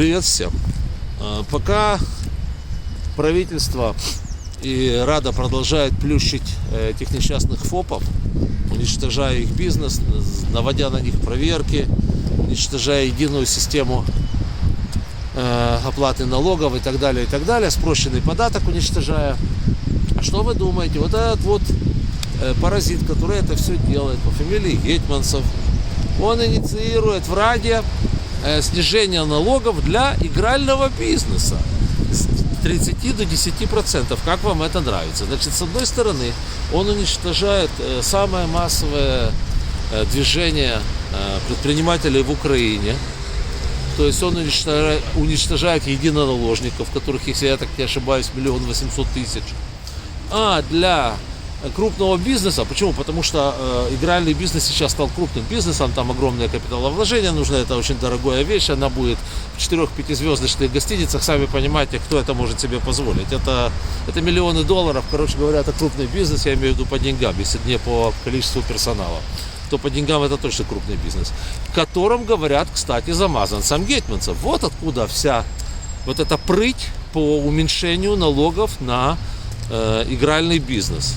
Привет всем. А, Пока правительство и Рада продолжает плющить э, этих несчастных ФОПов, уничтожая их бизнес, наводя на них проверки, уничтожая единую систему э, оплаты налогов и так далее, и так далее, спрощенный податок уничтожая. А что вы думаете? Вот этот вот э, паразит, который это все делает по фамилии Гетманцев, он инициирует в Раде снижение налогов для игрального бизнеса с 30 до 10 процентов. Как вам это нравится? Значит, с одной стороны, он уничтожает э, самое массовое э, движение э, предпринимателей в Украине. То есть он уничтожает, уничтожает единоналожников, которых, если я так не ошибаюсь, миллион восемьсот тысяч. А для крупного бизнеса, почему? Потому что э, игральный бизнес сейчас стал крупным бизнесом, там огромное капиталовложение нужно, это очень дорогая вещь, она будет в 4-5 звездочных гостиницах, сами понимаете, кто это может себе позволить. Это, это миллионы долларов, короче говоря, это крупный бизнес, я имею в виду по деньгам, если не по количеству персонала то по деньгам это точно крупный бизнес, в котором говорят, кстати, замазан сам Гетманцев. Вот откуда вся вот эта прыть по уменьшению налогов на э, игральный бизнес.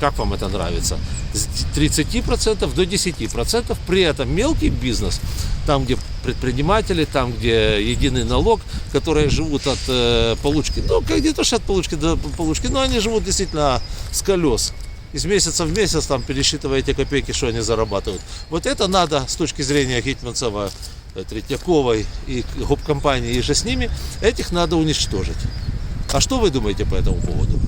Как вам это нравится? С 30% до 10%. При этом мелкий бизнес, там, где предприниматели, там, где единый налог, которые живут от э, получки, ну, как не то, что от получки до получки, но они живут действительно с колес. Из месяца в месяц там пересчитывая эти копейки, что они зарабатывают. Вот это надо с точки зрения Гетманцева, э, Третьяковой и гоп-компании и же с ними, этих надо уничтожить. А что вы думаете по этому поводу?